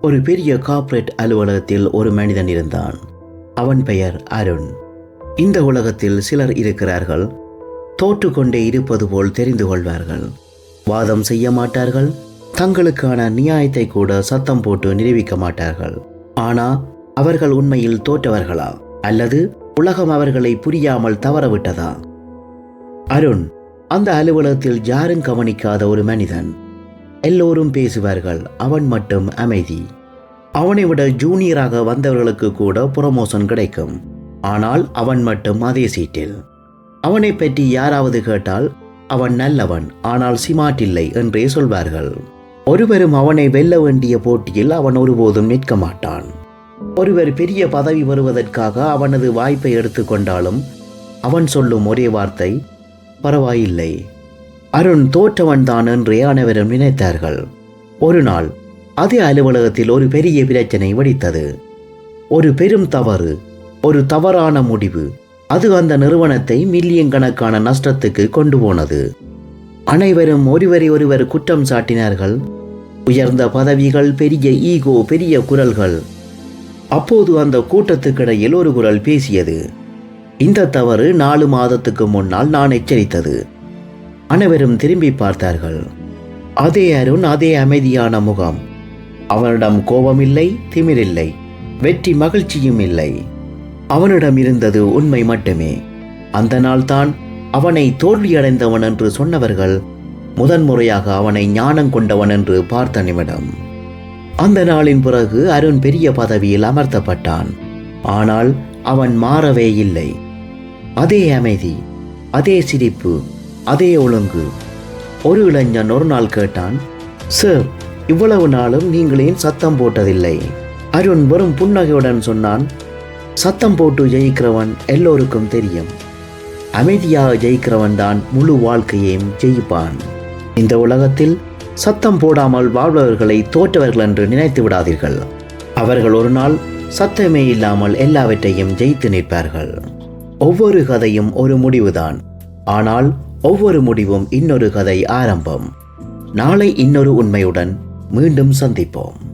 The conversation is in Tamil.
ஒரு பெரிய கார்ப்பரேட் அலுவலகத்தில் ஒரு மனிதன் இருந்தான். அவன் பெயர் அருண். இந்த உலகத்தில் சிலர் இருக்கிறார்கள். தோற்றுக்கொண்டே இருப்பது போல் தெரிந்து கொள்வார்கள். வாதம் செய்ய மாட்டார்கள். தங்களுக்கான நியாயத்தை கூட சத்தம் போட்டு நிரூபிக்க மாட்டார்கள். ஆனா அவர்கள் உண்மையில் தோற்றவர்களா? அல்லது உலகம் அவர்களை புரியாமல் தவறவிட்டதா? அருண் அந்த அலுவலகத்தில் யாரும் கவனிக்காத ஒரு மனிதன். எல்லோரும் பேசுவார்கள். அவன் மட்டும் அமைதி. அவனை விட ஜூனியராக வந்தவர்களுக்கு கூட புரமோஷன் கிடைக்கும். ஆனால் அவன் மட்டும் அதே சீட்டில் அவனை பற்றி யாராவது கேட்டால் அவன் நல்லவன் ஆனால் சிமாட் இல்லை என்றே சொல்வார்கள். ஒருவரும் அவனை வெல்ல வேண்டிய போட்டியில் அவன் ஒருபோதும் நிற்க மாட்டான். ஒருவர் பெரிய பதவி வருவதற்காக அவனது வாய்ப்பை எடுத்துக்கொண்டாலும் அவன் சொல்லும் ஒரே வார்த்தை பரவாயில்லை அருண் தோற்றவன் தான் என்றே அனைவரும் நினைத்தார்கள். ஒரு நாள் அதே அலுவலகத்தில் ஒரு பெரிய பிரச்சனை வெடித்தது. ஒரு பெரும் தவறு ஒரு தவறான முடிவு. அது அந்த நிறுவனத்தை மில்லியன் கணக்கான நஷ்டத்துக்கு கொண்டு போனது. அனைவரும் ஒருவரை ஒருவர் குற்றம் சாட்டினார்கள். உயர்ந்த பதவிகள் பெரிய ஈகோ பெரிய குரல்கள். அப்போது அந்த கூட்டத்துக்கிடையில் ஒரு குரல் பேசியது. இந்த தவறு நாலு மாதத்துக்கு முன்னால் நான் எச்சரித்தது. அனைவரும் திரும்பி பார்த்தார்கள். அதே அருண் அதே அமைதியான முகம். அவனிடம் கோபமில்லை திமிரில்லை. வெற்றி மகிழ்ச்சியும் இல்லை. அவனிடம் இருந்தது உண்மை மட்டுமே. அந்த நாள்தான் அவனை தோல்வியடைந்தவன் என்று சொன்னவர்கள் முதன்முறையாக அவனை ஞானம் கொண்டவன் என்று பார்த்த நிமிடம். அந்த நாளின் பிறகு அருண் பெரிய பதவியில் அமர்த்தப்பட்டான். ஆனால் அவன் மாறவே இல்லை. அதே அமைதி அதே சிரிப்பு அதே ஒழுங்கு. ஒரு இளைஞன் ஒரு நாள் கேட்டான் சார் இவ்வளவு நாளும் நீங்கள் ஏன் சத்தம் போட்டதில்லை? அருண் வெறும் புன்னகையுடன் சொன்னான் சத்தம் போட்டு ஜெயிக்கிறவன் எல்லோருக்கும் தெரியும். அமைதியாக ஜெயிக்கிறவன் தான் முழு வாழ்க்கையையும் ஜெயிப்பான். இந்த உலகத்தில் சத்தம் போடாமல் வாழ்பவர்களை தோற்றவர்கள் என்று நினைத்து விடாதீர்கள். அவர்கள் ஒரு நாள் சத்தமே இல்லாமல் எல்லாவற்றையும் ஜெயித்து நிற்பார்கள். ஒவ்வொரு கதையும் ஒரு முடிவுதான். ஆனால் ஒவ்வொரு முடிவும் இன்னொரு கதை ஆரம்பம். நாளை இன்னொரு உண்மையுடன் மீண்டும் சந்திப்போம்.